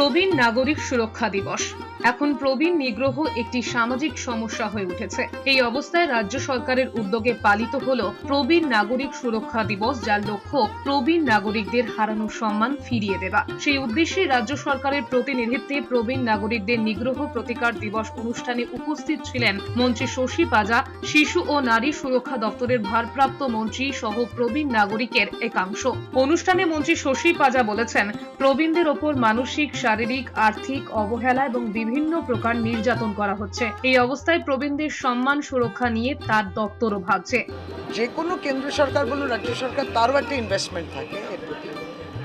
প্রবীণ নাগরিক সুরক্ষা দিবস। এখন প্রবীণ নিগ্রহ একটি সামাজিক সমস্যা হয়ে উঠেছে। এই অবস্থায় রাজ্য সরকারের উদ্যোগে পালিত হলো প্রবীণ নাগরিক সুরক্ষা দিবস, যার লক্ষ্য প্রবীণ নাগরিকদের হারানো সম্মান ফিরিয়ে দেওয়া। সেই উদ্দেশ্যে রাজ্য সরকারের প্রতিনিধিত্বে প্রবীণ নাগরিকদের নিগ্রহ প্রতিকার দিবস অনুষ্ঠানে উপস্থিত ছিলেন মন্ত্রী শশী পাজা, শিশু ও নারী সুরক্ষা দপ্তরের ভারপ্রাপ্ত মন্ত্রী সহ প্রবীণ নাগরিকের একাংশ। অনুষ্ঠানে মন্ত্রী শশী পাজা বলেছেন, প্রবীণদের ওপর মানসিক, শারীরিক, আর্থিক অবহেলা এবং বিভিন্ন প্রকার নির্যাতন করা হচ্ছে। এই অবস্থায় প্রবীণদের সম্মান সুরক্ষা নিয়ে তার দপ্তরও ভাবছে যে কোনো কেন্দ্র সরকার বলুন, রাজ্য সরকার, তারও একটা ইনভেস্টমেন্ট থাকে এর প্রতি,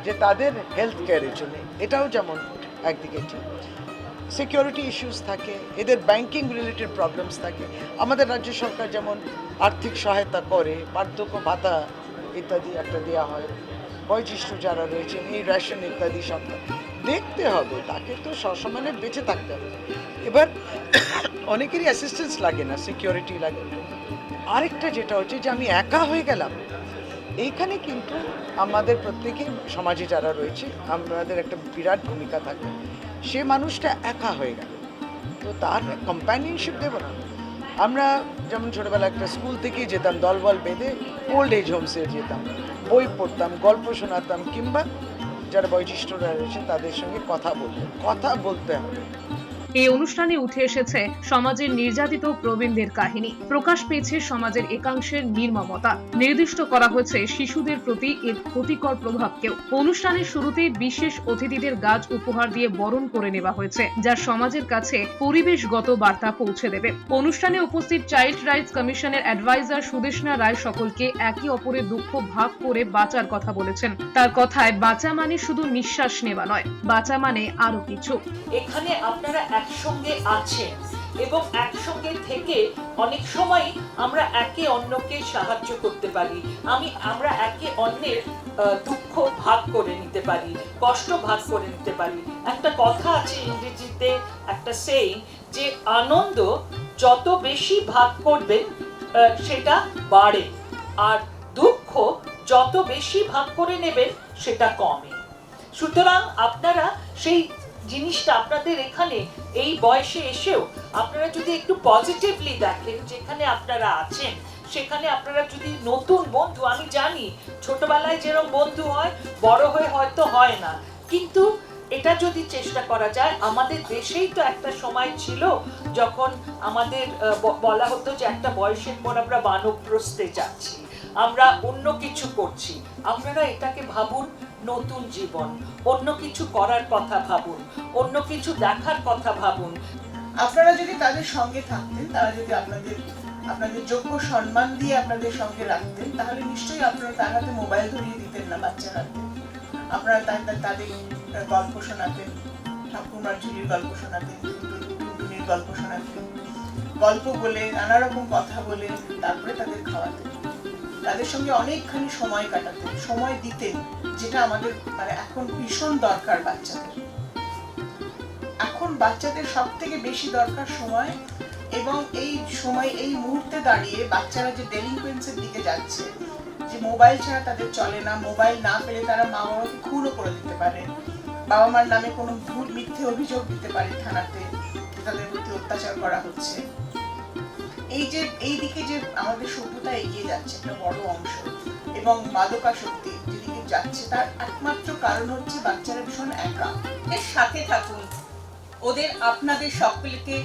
যে তাদের হেলথ কেয়ারের জন্য। এটাও যেমন একদিকে ঠিক। সিকিউরিটি ইস্যুস থাকে, এদের ব্যাংকিং রিলেটেড প্রবলেমস থাকে। আমাদের রাজ্য সরকার যেমন আর্থিক সহায়তা করে, বার্ধক্য ভাতা ইত্যাদি একটা দেওয়া হয় বয়োজ্যেষ্ঠ যারা রয়েছেন, এই রেশন ইত্যাদি সব দেখতে হবে, তাকে তো সসমানে বেঁচে থাকতে হবে। এবার অনেকেরই অ্যাসিস্ট্যান্স লাগে না সিকিউরিটি লাগে। আরেকটা যেটা হচ্ছে যে আমি একা হয়ে গেলাম, এইখানে কিন্তু আমাদের প্রত্যেকেই সমাজে যারা রয়েছে, আমাদের একটা বিরাট ভূমিকা থাকে। সে মানুষটা একা হয়ে গেল, তো তার কম্প্যানিয়নশিপ দেবো না। আমরা যেমন ছোটোবেলা একটা স্কুল থেকেই যেতাম, দলবল বেঁধে ওল্ড এজ হোমসে যেতাম। বই পড়তাম, গল্প শোনাতাম, কিংবা যারা বয়োজ্যেষ্ঠরা রয়েছে তাদের সঙ্গে কথা বলতাম কথা বলতে হবে। এই অনুষ্ঠানে উঠে এসেছে সমাজের নির্যাতিত প্রবীণদের কাহিনী। প্রকাশ পেয়েছে সমাজের একাংশের নির্মমতা। নির্দিষ্ট করা হয়েছে শিশুদের প্রতি এর ক্ষতিকর প্রভাবকেও। অনুষ্ঠানের শুরুতে বিশেষ অতিথিদের গাছ উপহার দিয়ে বরণ করে নেওয়া হয়েছে, যা সমাজের কাছে পরিবেশগত বার্তা পৌঁছে দেবে। অনুষ্ঠানে উপস্থিত চাইল্ড রাইটস কমিশনের অ্যাডভাইজার সুদেশনা রায় সকলকে একে অপরের দুঃখ ভাগ করে বাঁচার কথা বলেছেন। তার কথায় বাঁচা মানে শুধু নিঃশ্বাস নেওয়া নয়, বাঁচা মানে আরও কিছু। এখানে আপনারা একসঙ্গে আছেন এবং একসঙ্গে থেকে অনেক সময় আমরা একে অন্যকে সাহায্য করতে পারি। আমি আমরা একে অন্যের দুঃখ ভাগ করে নিতে পারি কষ্ট ভাগ করে নিতে পারি। একটা কথা আছে ইংরেজিতে একটা সেই যে আনন্দ যত বেশি ভাগ করবেন আহ, সেটা বাড়ে আর দুঃখ যত বেশি ভাগ করে নেবেন সেটা কমে। সুতরাং আপনারা সেই জিনিসটা আপনাদের এখানে এই বয়সে এসেও আপনারা যদি একটু পজিটিভলি দেখেন যেখানে আপনারা আছেন, সেখানে আপনারা যদি নতুন বন্ধু, আমি জানি ছোটবেলায় যেরকম বন্ধু হয়, বড় হয়ে হয়তো হয় না। কিন্তু এটা যদি চেষ্টা করা যায়, আমাদের দেশেই তো একটা সময় ছিল যখন আমাদের বলা হতো যে একটা বয়সের পর আমরা বানপ্রস্থে যাচ্ছি, আমরা অন্য কিছু করছি। আপনারা এটাকে ভাবুন নতুন জীবন। অন্য কিছু করার কথা ভাবুন, অন্য কিছু দেখার কথা ভাবুন। আপনারা যদি তাদের সঙ্গে থাকতেন, তারা যদি আপনাদের আপনাদের যোগ্য সম্মান দিয়ে আপনাদের সঙ্গে রাখতেন, তাহলে নিশ্চয়ই আপনারা তার হাতে মোবাইল ধরিয়ে দিতেন না বাচ্চার হাতে। আপনারা তাদের তাদের গল্প শোনাতেন, ঠাকুমার ঝুলির গল্প শোনাতেন টুনটুনির গল্প শোনাতেন, গল্প বলে, নানা রকম কথা বলে তারপরে তাদের খাওয়াতেন। তাদের সঙ্গে অনেকখানি সময় কাটাতেন, সময় দিতেন, যেটা আমাদের মানে এখন ভীষণ দরকার বাচ্চাদের। এখন বাচ্চাদের সব থেকে বেশি দরকার সময় এবং এই সময়, এই মুহূর্তে দাঁড়িয়ে বাচ্চারা যে ডেলিকুয়েন্সের দিকে যাচ্ছে, যে মোবাইল ছাড়া তাদের চলে না মোবাইল না পেলে তারা মা বাবাকে খুনও করে দিতে পারে বাবা মার নামে কোনো ভুল, মিথ্যে অভিযোগ দিতে পারে থানাতে তাদের প্রতি অত্যাচার করা হচ্ছে। এই যে এই যে আমাদের সভ্যতা এগিয়ে যাচ্ছে, একটা বড় অংশ, এবং মাদকাসক্তি যেদিকে যাচ্ছে, তার একমাত্র কারণ হচ্ছে বাচ্চারা ভীষণ একা। এর সাথে থাকুন, ওদের আপনাদের সকলকে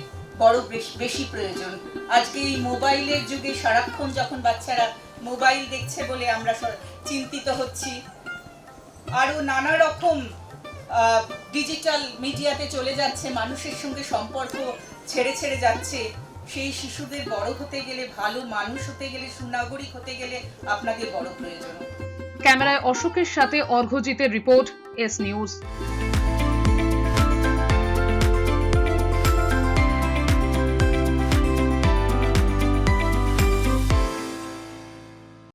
বড় বেশি প্রয়োজন। আজকে এই মোবাইলের যুগে সারাক্ষণ যখন বাচ্চারা মোবাইল দেখছে বলে আমরা চিন্তিত হচ্ছি, আরও নানা রকম ডিজিটাল মিডিয়াতে চলে যাচ্ছে, মানুষের সঙ্গে সম্পর্ক ছেড়ে ছেড়ে যাচ্ছে। সেই শিশুদের বড় হতে গেলে, ভালো মানুষ হতে গেলে, সুনাগরিক হতে গেলে আপনাদের বড় প্রয়োজন। ক্যামেরায় অশোকের সাথে অর্ঘজিতের রিপোর্ট, এস নিউজ।